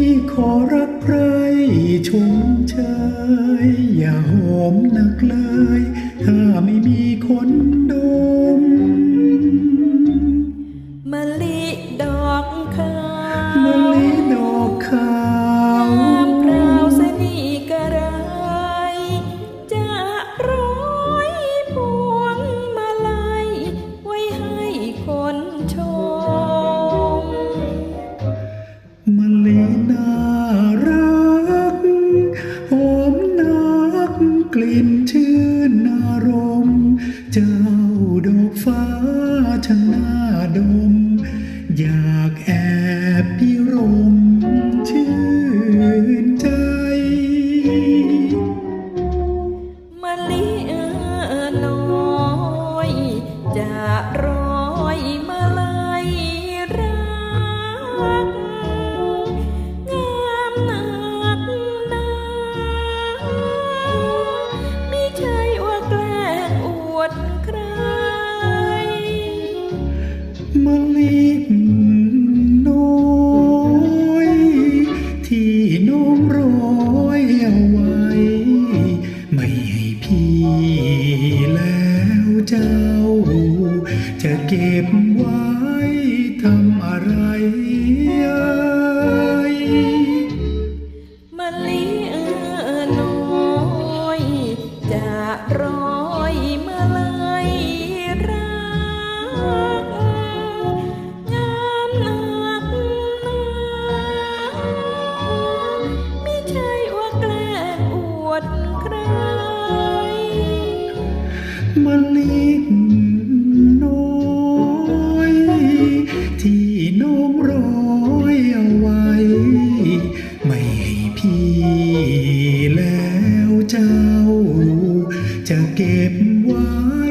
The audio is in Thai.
พี่ขอรักใครชมเชยอย่าหอมนักเลย ถ้าไม่มีคนดมมะลิดอกขาวมะลิดอกขาว น่ารักหอมนักกลิ่นชื่นอารมณ์เจ้าดอกฟ้าช่างน่าดม อยากแอบพิรมชื่นใจมะลิเออน้อยจะรอ น้อย ที่น้องร้อยเอาไว้ ไม่ให้พี่แล้วเจ้า จะเก็บไว้ทำอะไรมะลิเอ๋อน้อยจะรอ มะลิน้อย ที่น้องร้อยเอาไว้ ไม่ให้พี่แล้วเจ้า จะเก็บไว้